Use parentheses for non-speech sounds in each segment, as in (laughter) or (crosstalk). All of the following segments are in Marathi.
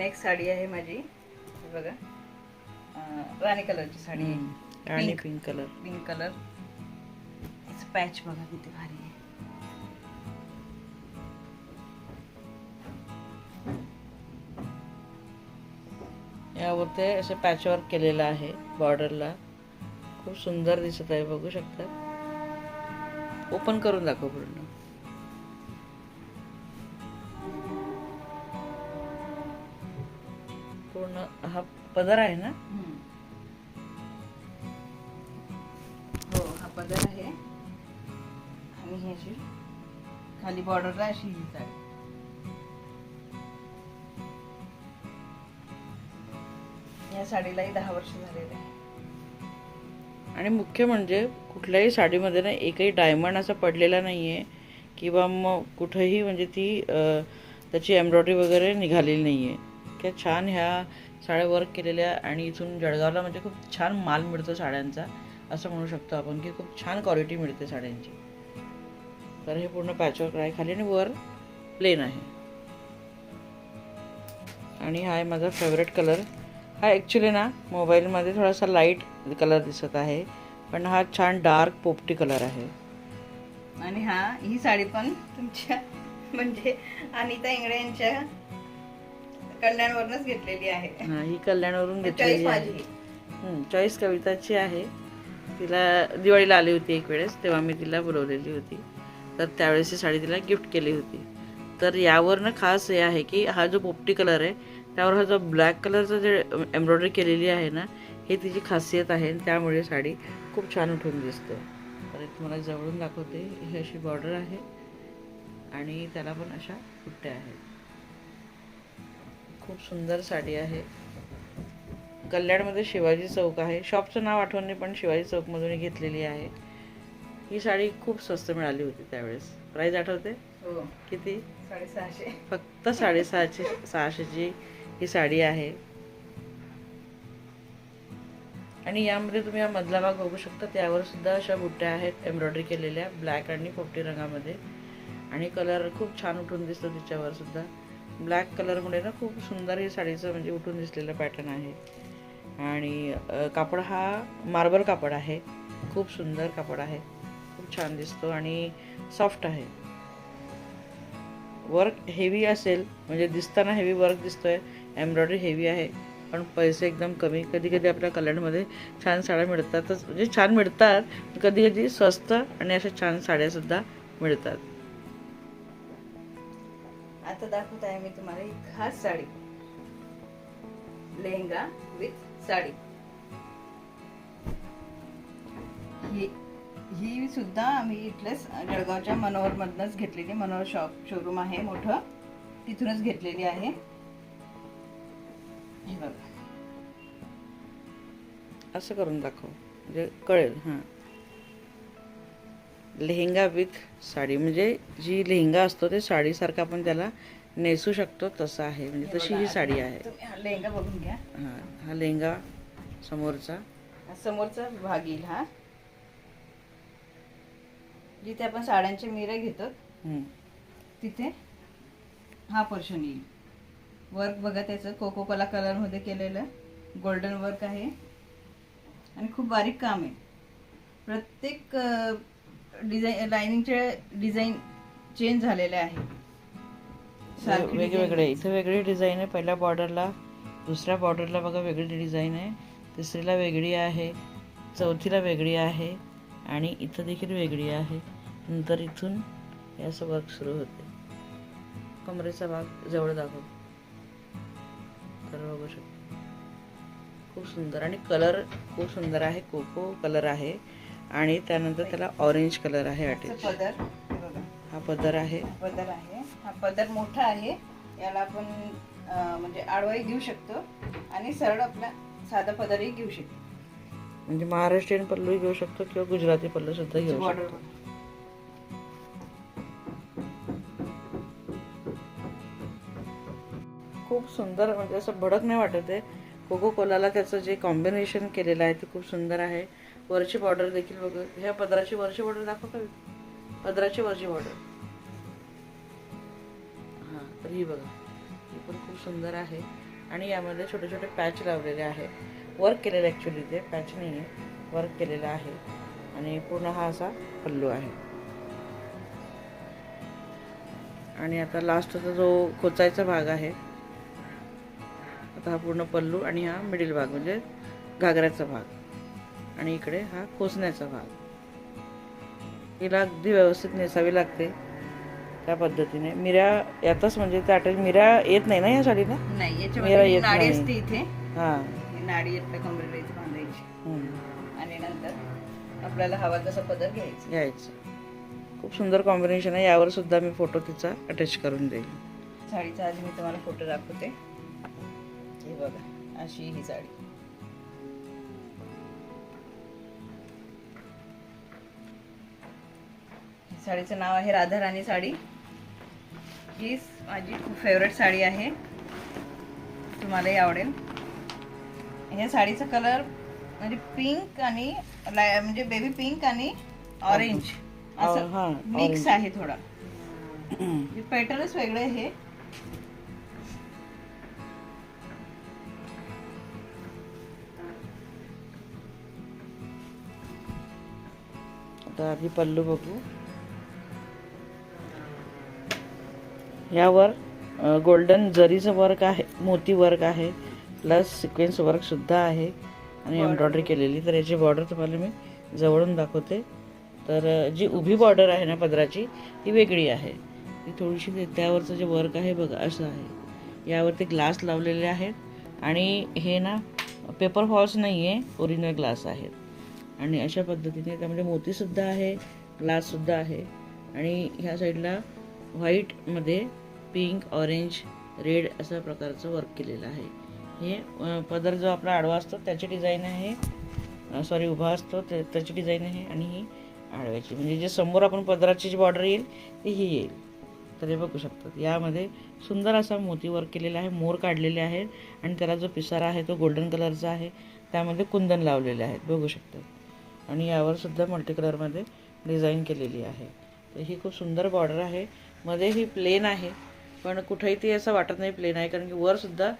नेक्स्ट साडी आहे माझी. बघा. राणी कलरची साडी आहे. आणि. Pink colour pink colour patch बघा किती भारी आहे. यावर ते असं पॅचवर्क केलेलं आहे बॉर्डरला खूप सुंदर दिसत आहे बघू शकता. ओपन करून दाखव पूर्ण. पूर्ण हा पदर आहे ना. हो हा पदर आहे. आणि ही अशी खाली बॉर्डरला अशी ही साडी या साडीलाही दहा वर्ष झालेले आहे. आणि मुख्य म्हणजे कुठल्याही साडीमध्ये ना एकही डायमंड असा पडलेला नाही आहे किंवा मग कुठंही म्हणजे ती त्याची एम्ब्रॉयडरी वगैरे निघालेली नाही आहे इतक्या छान ह्या साड्या वर्क केलेल्या आणि इथून जळगावला म्हणजे खूप छान माल मिळतो साड्यांचा असं म्हणू शकतो आपण की खूप छान क्वालिटी मिळते साड्यांची. तर हे पूर्ण पॅचवर्क आहे. खाली आणि वर प्लेन आहे. आणि हा आहे माझा फेवरेट कलर हा ॲक्च्युली ना मोबाईलमध्ये थोडासा लाइट कलर दिसत आहे पण हा छान डार्क पोपटी कलर आहे. आणि हा ही साडी पण तुमच्या म्हणजे अनिता इंगळे यांच्या कल्याणवरूनच घेतलेली आहे. हा, ही कल्याणवरून घेतलेली आहे. चॉईस कविताची आहे. तिला दिवाळीला आली होती एक वेळेस तेव्हा मी तिला बोलवलेली होती. तर त्यावेळेस ही साडी तिला गिफ्ट केली होती. तर यावर ना खास हे आहे की हा जो पोपटी कलर आहे त्यावर हा जो ब्लॅक कलरचा जे एम्ब्रॉयडरी केलेली आहे ना हे तिची खासियत आहे त्यामुळे साडी खूप छान उठून दिसते. तर तुम्हाला जवळून दाखवते ही अशी बॉर्डर आहे आणि त्याला पण अशा पुट्ट्या आहेत. खूप सुंदर साडी आहे. कल्याणमध्ये शिवाजी चौक आहे. शॉपचं नाव आठवण पण शिवाजी चौकमधून ही घेतलेली आहे. ही साडी खूप स्वस्त मिळाली होती त्यावेळेस. प्राईस आठवते? हो. किती? साडेसहाशे. फक्त साडेसहाशे सहाशेची ही साडी आहे. आणि यामध्ये तुम्ही हा मधला भाग बघू शकता. त्यावर सुद्धा अशा बुट्ट्या आहेत. एम्ब्रॉयडरी केलेल्या. ब्लॅक आणि पोपटी रंगामध्ये. आणि कलर खूप छान उठून दिसतो तिच्यावर सुद्धा. ब्लॅक कलरमुळे ना खूप सुंदर हे साडीचं म्हणजे उठून दिसलेलं पॅटर्न आहे. आणि कापड हा मार्बल कापड आहे. खूप सुंदर कापड आहे. खूप छान दिसतो आणि सॉफ्ट आहे. वर्क हेवी असेल म्हणजे दिसताना हेवी वर्क दिसतोय एम्ब्रॉयडरी हेवी आहे पण पैसे एकदम कमी. कधी कधी आपल्या कल्याणमध्ये छान साड्या मिळतातच म्हणजे छान मिळतात कधी कधी स्वस्त आणि अशा छान साड्यासुद्धा मिळतात. आता दाखवत आहे मी तुम्हाला ही खास साडी. लेहंगा विथ साडी. ही ही सुद्धा आम्ही इथलेच जळगावच्या मनोहर मधनच घेतलेली. मनोहर शॉप शोरूम आहे मोठं. तिथूनच घेतलेली आहे. हे बघा. असं करून दाखव. म्हणजे कळेल. हां. लेहंगा विथ साडी म्हणजे जी लेहंगा असतो ते साडीसारखं आपण त्याला नेसू शकतो तसं आहे. म्हणजे तशी ही साडी आहे. तुम्ही हा लेहंगा बघून घ्या. हां हा लेहंगा समोरचा. समोरचा भाग येईल हा. जिथे आपण साड्यांचे मिरे घेतो. तिथे हा पोर्शन येईल. वर्क बघा त्याचं कोको कोला कलरमध्ये केलेलं गोल्डन वर्क आहे. आणि खूप बारीक काम आहे. प्रत्येक डिझाईन लाईनिंगचे डिझाईन चेंज झालेले आहे. वेगवेगळे इथं वेगळी डिझाईन आहे. पहिल्या बॉर्डरला दुसऱ्या बॉर्डरला बघा वेगळी डिझाईन आहे. तिसरीला वेगळी आहे. चौथीला वेगळी आहे. आणि इथं देखील वेगळी आहे. नंतर इथून असं वर्क सुरू होते. कमरेचा भाग जवळ दाखव. तर बघू शकतो. खूप सुंदर. आणि कलर खूप सुंदर आहे. कोको कलर आहे. आणि त्यानंतर त्याला ऑरेंज कलर आहे अटॅच पदर हे पदर आहे. हा पदर आहे. हा पदर मोठा आहे. याला आपण म्हणजे आडवाई घेऊ शकतो आणि सरळ आपला साधा पदरही घेऊ शकतो. म्हणजे महाराष्ट्रीयन पल्लू घेऊ शकतो किंवा गुजराती पल्लू सुद्धा घेऊ शकतो. खूप सुंदर म्हणजे असं भडक नाही वाटत आहे. कोको कोलाला त्याचं जे कॉम्बिनेशन केलेलं आहे ते खूप सुंदर आहे. वरची बॉर्डर देखील बघ. ह्या पदराची वरची बॉर्डर दाखव का? पदराची वरची बॉर्डर हां तर ही बघा. ही पण खूप सुंदर आहे. आणि यामध्ये छोटे छोटे पॅच लावलेले आहे. वर्क केलेलं ॲक्च्युली ते. पॅच नाही आहे वर्क केलेलं आहे. आणि पूर्ण हा असा पल्लू आहे. आणि आता लास्टचा जो खोचायचा भाग आहे आता हा पूर्ण पल्लू आणि हा मिडिल भाग म्हणजे घागऱ्याचा भाग. आणि इकडे हा खोचण्याचा भाग. हिला अगदी व्यवस्थित नेसावी लागते त्या पद्धतीने. मिऱ्या यातच म्हणजे त्या मिऱ्या येत नाही ना या साडीला? याच्यामध्ये येत नाडी नाही. इथे. हां. नाडी बांधायची. आणि नंतर आपल्याला हवा तसा पदर घ्यायचा. यायचं खूप सुंदर कॉम्बिनेशन आहे. यावर सुद्धा मी फोटो तिचा अटॅच करून देईल. साडीचा आधी मी तुम्हाला फोटो दाखवते. हे बघा अशी ही साडी. साडीचं नाव आहे राधा राणी साडी. ही माझी खूप फेवरेट साडी आहे. तुम्हालाही आवडेल. ह्या साडीचा कलर म्हणजे पिंक आणि म्हणजे बेबी पिंक आणि ऑरेंज असं मिक्स आहे थोडा. पॅटर्नच वेगळं आहे हे. आता आधी पल्लू बघू. यावर गोल्डन जरीचं वर्क आहे मोती वर्क आहे प्लस सिक्वेन्स वर्क सुद्धा आहे. आणि एम्ब्रॉयडरी केलेली. तर याची बॉर्डर तुम्हाला मी जवळून दाखवते. तर जी उभी बॉर्डर आहे ना पदराची ती वेगळी आहे. ती थोडीशी ते- त्यावरचं जे वर्क आहे बघा असं आहे. यावरती ग्लास लावलेले आहेत. आणि हे ना पेपर फॉल्स नाही आहे ओरिजिनल ग्लास आहेत. आणि अशा पद्धतीने त्यामध्ये मोतीसुद्धा आहे ग्लाससुद्धा आहे. आणि ह्या साईडला व्हाईटमध्ये पिंक ऑरेंज रेड अशा प्रकारचं वर्क केलेलं आहे. हे पदर जो आपला आडवा असतो त्याची डिझाईन आहे. सॉरी उभा असतो त्याची डिझाईन आहे आणि ही आडव्याची. म्हणजे जे समोर आपण पदराची जी बॉर्डर येईल ती ही येईल. तर हे बघू शकतात. यामध्ये सुंदर असा मोती वर्क केलेला आहे मोर काढलेले आहेत आणि त्याला जो पिसारा आहे तो गोल्डन कलरचा आहे. त्यामध्ये कुंदन लावलेले आहेत. बघू शकतात. आणि यावर सुद्धा मल्टी कलरमध्ये डिझाईन केलेली आहे. तर ही खूप सुंदर बॉर्डर आहे. मध्ये ही प्लेन आहे. पण कुठेही ती असं वाटत नाही प्लेन आहे कारण की वर सुद्धा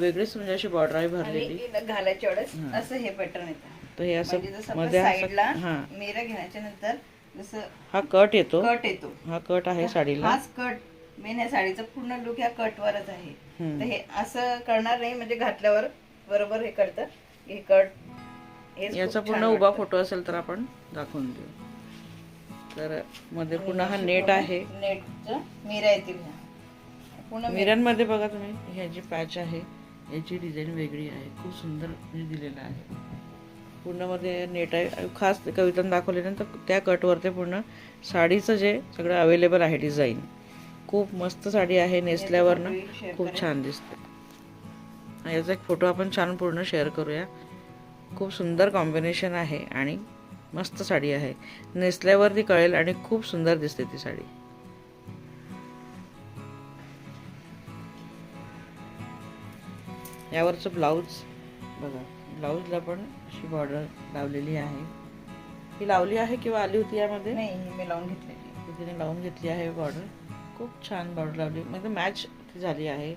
वेगळीच म्हणजे अशी बॉर्डर आहे भरलेली. घालायच्या वेळेस असं हे पॅटर्न येतं. तर हे असं म्हणजे मध्ये हां. मेरा घेण्याच्या नंतर जसं हा कट येतो. कट येतो. हा कट आहे साडीला. हाच कट मेन या साडीचा पूर्ण लुक ह्या कटवरच आहे. तर हे असं करणार नाही म्हणजे घातल्यावर बरोबर हे कळतं हे कट याचा पूर्ण उभा. फोटो असेल तर आपण दाखवून देऊ. तर मध्ये पुन्हा हा नेट आहे. नेटचं मेरा येतील मिरांमध्ये बघा तुम्ही ह्याची पॅच आहे याची डिझाईन वेगळी आहे खूप सुंदर म्हणजे दिलेलं आहे. पूर्णमध्ये नेट आहे. खास कवितान दाखवल्यानंतर त्या कटवर ते पूर्ण साडीचं जे सगळं अवेलेबल आहे डिझाईन खूप मस्त साडी आहे नेसल्यावर ना share खूप छान दिसते. याचा एक फोटो आपण छान पूर्ण शेअर करूया. खूप सुंदर कॉम्बिनेशन आहे आणि मस्त साडी आहे. नेसल्यावर ती कळेल आणि खूप सुंदर दिसते ती साडी. यावरचं ब्लाऊज बघा ब्लाऊजला पण अशी बॉर्डर लावलेली आहे. ही लावली आहे किंवा आली होती यामध्ये? नाही ही मी लावून घेतलेली. तिने लावून घेतली आहे बॉर्डर. खूप छान बॉर्डर लावली. म्हणजे मॅच झाली आहे.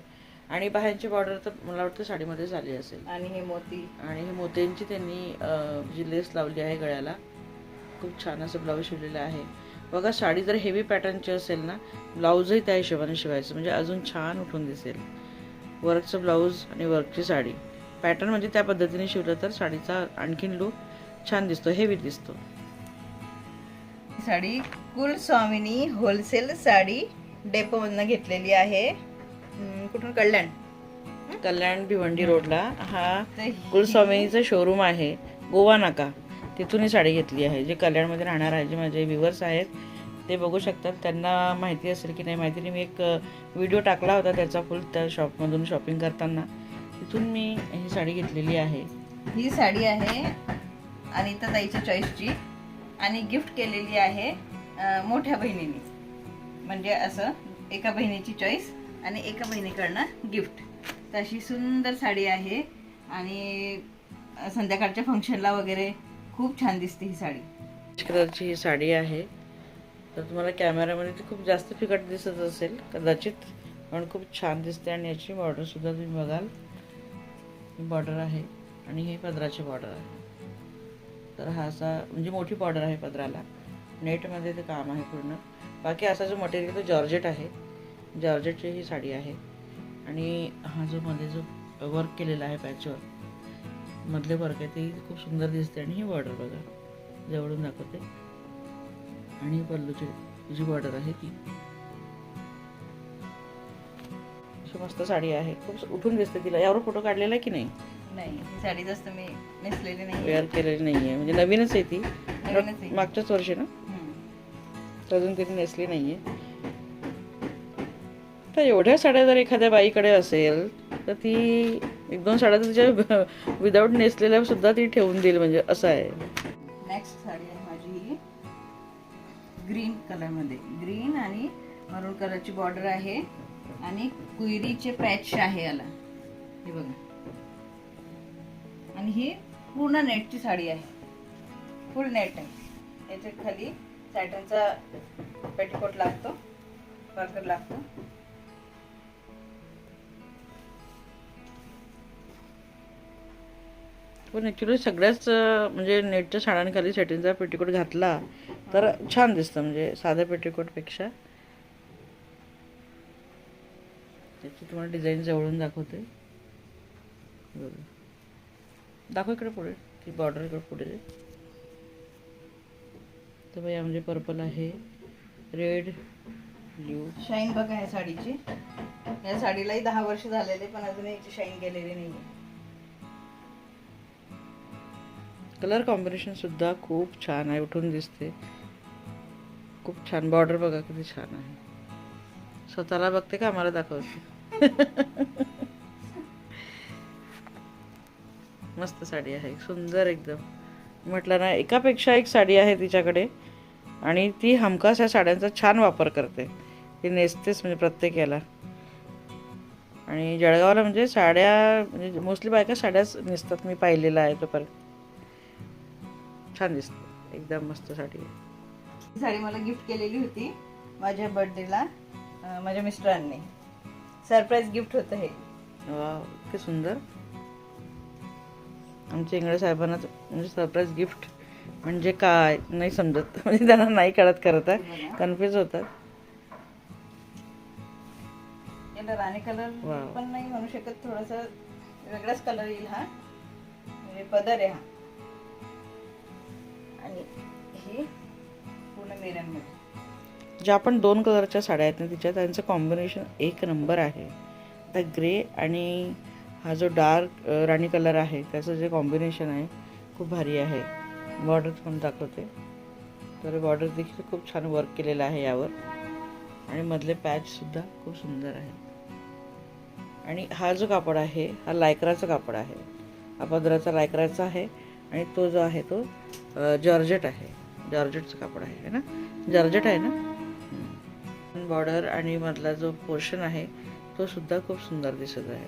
आणि बाहेरची बॉर्डर तर मला वाटतं साडीमध्ये झाली असेल. आणि हे मोती. आणि हे मोत्यांची त्यांनी जी लेस लावली आहे गळ्याला खूप छान असं ब्लाऊज शिवलेलं आहे. बघा साडी जर हेवी पॅटर्नची असेल ना ब्लाऊजही त्या हिशोबाने शिवायचं. म्हणजे अजून छान उठून दिसेल. वर्कचं ब्लाऊज आणि वर्कची साडी. पॅटर्न म्हणजे त्या पद्धतीने शिवलं तर साडीचा आणखीन लूक छान दिसतो हेवी दिसतो. ही साडी कुल स्वामिनी होलसेल साडी डेपो मधनं घेतलेली आहे. कुठून? कल्याण. कल्याण भिवंडी रोडला. हा तर कुलस्वामीचं शोरूम आहे गोवा नाका. तिथून ही साडी घेतली आहे. जे कल्याणमध्ये राहणार आहे जे माझे व्ह्युअर्स आहेत ते बघू शकतात. त्यांना माहिती असेल की नाही माहिती. नाही मी एक व्हिडिओ टाकला होता त्याचा फुल त्या शॉपमधून शॉपिंग करताना. तिथून मी ही साडी घेतलेली आहे. ही साडी आहे अनिता ताईच्या चॉईसची आणि गिफ्ट केलेली आहे मोठ्या बहिणीने. म्हणजे असं एका बहिणीची चॉईस आणि एका बहिणीकडनं गिफ्ट तर अशी सुंदर साडी आहे. आणि संध्याकाळच्या फंक्शनला वगैरे खूप छान दिसते ही साडी. कलरची ही साडी आहे. तर तुम्हाला कॅमेऱ्यामध्ये ती खूप जास्त फिकट दिसत असेल कदाचित पण खूप छान दिसते आणि याची बॉर्डरसुद्धा तुम्ही बघाल. बॉर्डर आहे आणि हे पदराची बॉर्डर आहे. तर हा असा म्हणजे मोठी बॉर्डर आहे पदराला. नेटमध्ये ते काम आहे पूर्ण. बाकी असा जो मटेरियल तो जॉर्जेट आहे. जॉर्जेटची ही साडी आहे. आणि हा जो मध्ये जो वर्क केलेला आहे पॅचवर मधले वर्क आहे ते खूप सुंदर दिसते आणि ही बॉर्डर बघा. जवळून दाखवते. आणि पल्लूची जी बॉर्डर आहे ती. अशी मस्त साडी आहे. खूप उठून दिसते तिला. यावर फोटो काढलेला की नाही? नाही ही साडी जास्त मी नेसलेली नाही वेअर केलेली नाही आहे म्हणजे नवीनच आहे ती. नवीनच आहे. मागच्याच वर्षी ना. तर अजून तिने नेसली नाही आहे तर एवढ्या साड्या जर एखाद्या बाईकडे असेल तर ती एक दोन साड्या तर तिच्या (laughs) विदाऊट नेसलेल्या सुद्धा ती ठेवून देईल. म्हणजे असं आहे. नेक्स्ट ग्रीन कलरमध्ये. ग्रीन आणि मरून कलरची बॉर्डर आहे आणि कुयरीचे पॅच आहे याला. हे बघा. आणि ही पूर्ण नेटची साडी आहे. फुल नेट आहे. याच्या खाली सॅटनचा पेटीकोट लागतो. वर्कर लागतो. हो, पण ॲक्च्युली सगळ्याच म्हणजे नेटच्या साड्यांखाली सेटिंगचा पेटीकोट घातला तर छान दिसतं म्हणजे साध्या पेटीकोटपेक्षा. त्याची तुम्हाला डिझाईन जवळून दाखवते. दाखव इकडे पुढे ती बॉर्डर इकडे पुढे. तर बघा यामध्ये पर्पल आहे रेड ब्ल्यू शाईन बघा ह्या साडीची. या साडीलाही दहा वर्ष झालेले पण अजून याची शाईन गेलेली नाही कलर कॉम्बिनेशन सुद्धा खूप छान आहे उठून दिसते. खूप छान. बॉर्डर बघा किती छान आहे. स्वतःला बघते का आम्हाला दाखवते. (laughs) मस्त साडी आहे. सुंदर एकदम. म्हटलं ना एकापेक्षा एक साडी आहे तिच्याकडे. आणि ती हमखास या साड्यांचा छान वापर करते. ती नेसतेच म्हणजे प्रत्येक याला. आणि जळगावला म्हणजे साड्या म्हणजे मोस्टली बायका साड्याच नेसतात. मी पाहिलेलं आहे तोपर्यंत. छान दिसतं. एकदम मस्त साडी आहे. साडी मला गिफ्ट केलेली होती. माझ्या बर्थडेला माझ्या मिस्टरांनी. सरप्राईज गिफ्ट होतं हे. वा इतके सुंदर. आमच्या इंगळे साहेबांना म्हणजे सरप्राईज गिफ्ट म्हणजे काय नाही समजत. (laughs) म्हणजे त्यांना नाही कळत करत बघा. कन्फ्युज होतात. याला राणी कलर. पण नाही म्हणू शकत थोडस वेगळाच कलर येईल हा. म्हणजे पदर आहे हा. आणि ही पूर्ण ज्या आपण दोन कलरच्या साड्या आहेत ना तिच्या त्यांचं कॉम्बिनेशन एक नंबर आहे. आता ग्रे आणि हा जो डार्क राणी कलर आहे त्याचं जे कॉम्बिनेशन आहे खूप भारी आहे. बॉर्डर पण दाखवते. तर बॉर्डर देखील खूप छान वर्क केलेलं आहे यावर. आणि मधले पॅचसुद्धा खूप सुंदर आहे आणि हा जो कापड आहे हा लायक्राचा कापड आहे. हा पदराचा लायक्राचा आहे. आणि तो जो आहे तो जॉर्जेट आहे. जॉर्जेटचं कापड आहे है ना? जॉर्जेट आहे ना? बॉर्डर आणि मधला जो पोर्शन आहे तो सुद्धा खूप सुंदर दिसत आहे.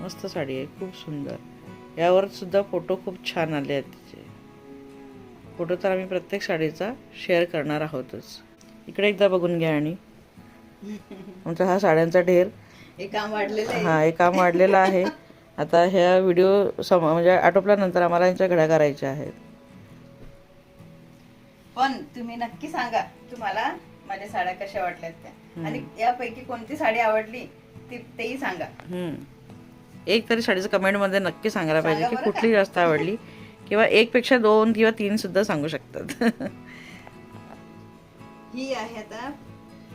मस्त साडी आहे खूप सुंदर. यावर सुद्धा फोटो खूप छान आले आहेत तिचे. फोटो तर आम्ही प्रत्येक साडीचा शेअर करणार आहोतच. इकडे एकदा बघून घ्या आणि. आमचा हा साड्यांचा ढेर. हे हा एक काम वाढलेलं आहे. आता ह्या व्हिडिओ सम म्हणजे आटोपल्यानंतर आम्हाला यांच्या घड्या करायच्या आहेत. पण तुम्ही नक्की सांगा तुम्हाला माझ्या साड्या कशा वाटल्यात त्या. आणि यापैकी कोणती साडी आवडली ती तेही सांगा. एक तरी साडीचं कमेंटमध्ये नक्की सांगायला पाहिजे की कुठली जास्त आवडली किंवा एक पेक्षा दोन किंवा तीन सुद्धा सांगू शकतात. ही आहे आता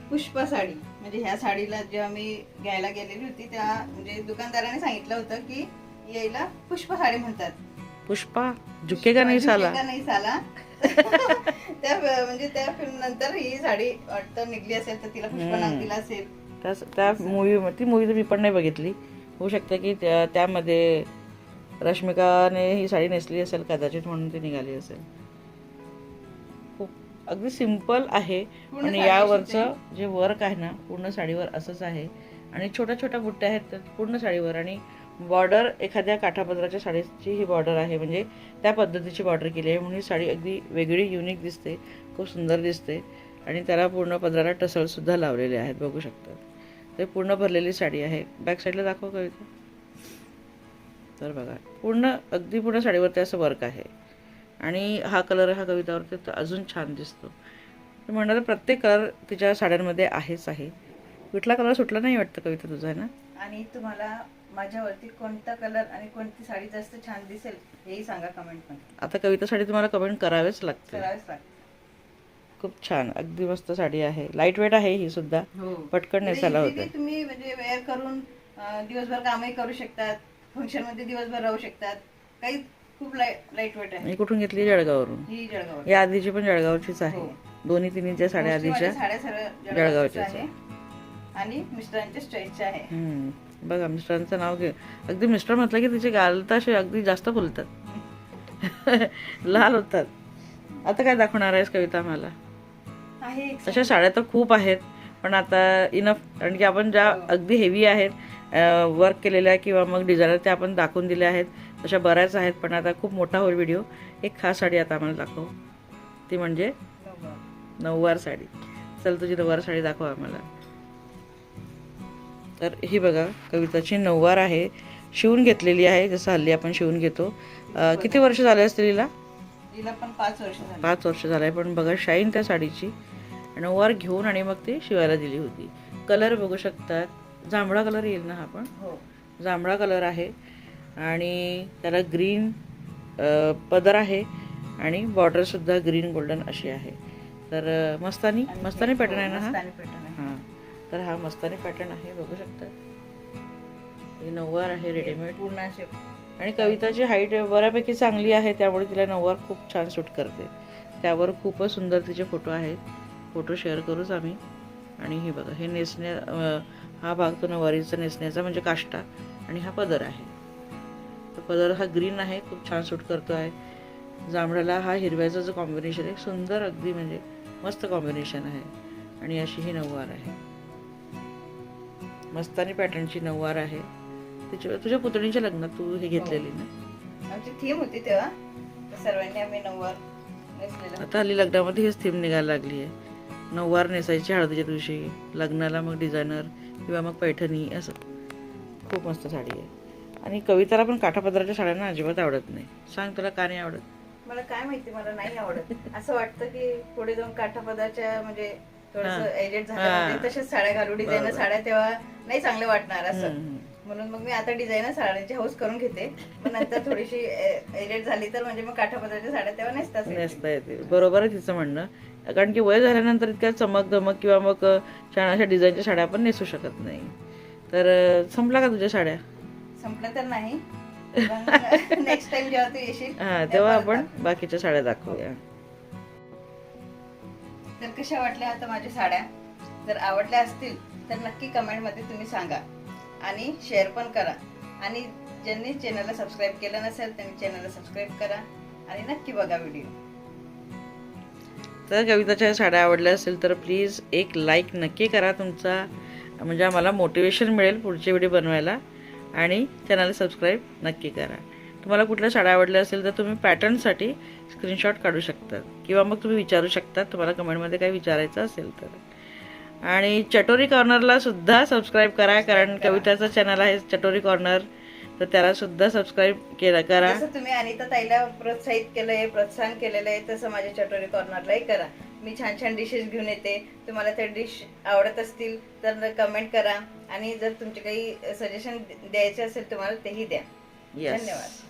पुष्पा साडी. म्हणजे ह्या साडीला जेव्हा मी घ्यायला गेलेली होती त्या म्हणजे दुकानदाराने सांगितलं होतं की यायला पुष्पा साडी म्हणतात. पुष्पा झुकेगा नाही साला. नाही साला. त्या म्हणजे त्या फिल्म नंतर ही साडी वाटतं निघली असेल तर तिला दिलं असेल. त्या त्या मूवी ती मूवी तर मी पण नाही बघितली. होऊ शकतं की त्या त्यामध्ये रश्मिकाने ही साडी नेसली असेल कदाचित म्हणून ती निघाली असेल. खूप अगदी सिंपल आहे. आणि यावरचं जे वर्क आहे ना पूर्ण साडीवर असंच आहे. आणि छोट्या छोट्या बुट्ट्या आहेत तर पूर्ण साडीवर. आणि बॉर्डर एखाद्या काठापदराच्या साडीची ही बॉर्डर आहे. म्हणजे त्या पद्धतीची बॉर्डर केली आहे. म्हणून ही साडी अगदी वेगळी युनिक दिसते. खूप सुंदर दिसते. आणि त्याला पूर्ण पदराला टसलसुद्धा लावलेले आहेत. बघू शकता. ते पूर्ण भरलेली साडी आहे. बॅक साईडला दाखव कविता. तर बघा. पूर्ण अगदी पूर्ण साडीवरती असं वर्क आहे. आणि हा कलर हा कवितावरती तर अजून छान दिसतो. मी म्हणणार प्रत्येक कलर तिच्या साड्यांमध्ये आहेच आहे. कुठला कलर सुटला नाही वाटतं कविता तुझा ना? आणि तुम्हाला माझ्यावरती कोणता कलर आणि कोणती साडी जास्त छान दिसेल हेही सांगा कमेंटमध्ये. आता कविता साडी तुम्हाला कमेंट करावेच लागते करावेच लागते खूप छान अगदी मस्त साडी आहे. लाइट वेट आहे ही सुद्धा. हो. पटकन नेसायला म्हणजे होते. easily तुम्ही म्हणजे वेअर करून अं, दिवसभर कामही करू शकतात. फंक्शनमध्ये दिवसभर राहू शकतात. काही खूप लाइट वेट आहे. मी कुठून घेतली? जळगाववरून. ही जळगाव या आधीची पण जळगावचीच आहे. हो. दोन्ही तिन्हीच्या साड्या Mostly आधीच्या साड्या सर्व जळगावच्याच जळगावच्याच. आहे. आणि मिस्टरांच्या स्ट्रेचच्या आहे. हम्म. बघा मिस्टरांचं नाव घे. अगदी मिस्टर म्हटलं की तिचे गाल तर असे अगदी जास्त फुलतात. (laughs) लाल होतात. आता काय दाखवणार आहेस कविता मला? तशा साड्या तर खूप आहेत पण आता इनफ कारण की आपण ज्या अगदी हेवी आहेत वर्क केलेल्या किंवा मग डिझायनर त्या आपण दाखवून दिल्या आहेत तशा बऱ्याच आहेत पण आता खूप मोठा होईल व्हिडिओ एक खास साडी आता आम्हाला दाखव. ती म्हणजे. नऊवार साडी. चल तुझी नऊवार साडी दाखव आम्हाला. तर ही बघा कविताची नऊवार आहे. शिवून घेतलेली आहे जसं हल्ली आपण शिवून घेतो. किती वर्ष झाले असतील हिला? तिला पण पाच वर्ष झाली. पाच वर्ष झालंय. पण बघा शाईन त्या साडीची. नऊवार घेऊन आणि मग ती शिवायला दिली होती. कलर बघू शकतात जांभळा कलर येईल ना हा पण? हो. जांभळा कलर आहे. आणि त्याला ग्रीन पदर आहे. आणि बॉर्डरसुद्धा ग्रीन गोल्डन अशी आहे. तर मस्तानी? मस्तानी हे- पॅटर्न आहे ना हा? आहे. हां. तर हा मस्तानी पॅटर्न आहे बघू शकता. ही नऊवार आहे रेडीमेड पूर्ण असे आणि कविताची हाईट बऱ्यापैकी चांगली आहे त्यामुळे तिला नऊवार खूप छान सूट करते. त्यावर खूपच सुंदर तिचे फोटो आहेत. फोटो शेअर करूच आम्ही. आणि हे बघा हे नेसण्या हा भाग तो नऊवारीचा नेसण्याचा म्हणजे काष्टा. आणि हा पदर आहे. तर पदर हा ग्रीन आहे खूप छान सूट करतो आहे. जांभळाला हा हिरव्याचा जो कॉम्बिनेशन आहे सुंदर अगदी म्हणजे मस्त कॉम्बिनेशन आहे. आणि अशी ही नऊवार आहे. मस्तानी पॅटर्नची नऊवार आहे. तिच्या तुझ्या पुतणीच्या लग्नात तू हे घेतलेली ना? आमची थीम होती तेव्हा. सर्वांनी आम्ही नऊवार आता हल्ली लग्नामध्ये हेच थीम निघायला लागली आहे. नऊवार नेसायची हळदीच्या दिवशी लग्नाला मग डिझायनर किंवा मग पैठणी असं. खूप मस्त साडी आहे. आणि कविताला पण काठापदराच्या साड्यांना अजिबात आवडत नाही. सांग तुला का नाही आवडत? मला काय माहिती मला नाही आवडत. असं वाटतं की पुढे जाऊन काठापदाच्या म्हणजे थोडस. एजेड तसेच साड्या घालू बरोबर. साड्या तेव्हा नाही चांगलं वाटणार असं. म्हणून मग मी आता डिझाईनर साड्यांची हाऊस करून घेते. पण नंतर थोडीशी एजेड झाली तर म्हणजे मग काठापदाच्या साड्या तेव्हा नेसतात नेसता येते बरोबर आहे तिचं म्हणणं. कारण की वय झाल्यानंतर इतक्या चमक धमक किंवा मग छान अशा डिझाईनच्या साड्या आपण नेसू शकत नाही. तर संपला का तुझ्या साड्या? संपलं तर नाही. नेक्स्ट टाइम (laughs) जेव्हा तू येशील हा तेव्हा आपण बाकीच्या साड्या दाखवूया. तर कशा वाटल्या आता माझ्या साड्या? जर आवडल्या असतील तर नक्की कमेंटमध्ये तुम्ही सांगा. आणि शेअर पण करा. आणि ज्यांनी चॅनलला सबस्क्राईब केलं नसेल त्यांनी चॅनलला सबस्क्राईब करा. आणि नक्की बघा व्हिडिओ तर कविताच्या साड्या आवडल्या असेल तर प्लीज एक लाईक नक्की करा तुमचा. म्हणजे आम्हाला मोटिवेशन मिळेल पुढचे व्हिडिओ बनवायला. आणि चॅनलला सबस्क्राईब नक्की करा. तुम्हाला कुठल्या साड्या आवडल्या असेल तर तुम्ही पॅटर्नसाठी स्क्रीनशॉट काढू शकता. किंवा मग तुम्ही विचारू शकता. तुम्हाला कमेंटमध्ये काही विचारायचं असेल तर. आणि चटोरी कॉर्नरला सुद्धा सबस्क्राईब करा. कारण कविताचं चॅनल आहे चटोरी कॉर्नर. तर त्याला सुद्धा सबस्क्राईब केला करा. तुम्ही अनिता ताईला प्रोत्साहित केलंय प्रोत्साहन केलेलं आहे तसं माझ्या चटोरी कॉर्नरलाही करा. मी छान छान डिशेस घेऊन येते. तुम्हाला त्या डिश आवडत असतील तर कमेंट करा. आणि जर तुमचे काही सजेशन द्यायचे असेल तुम्हाला तेही द्या. Yes. धन्यवाद.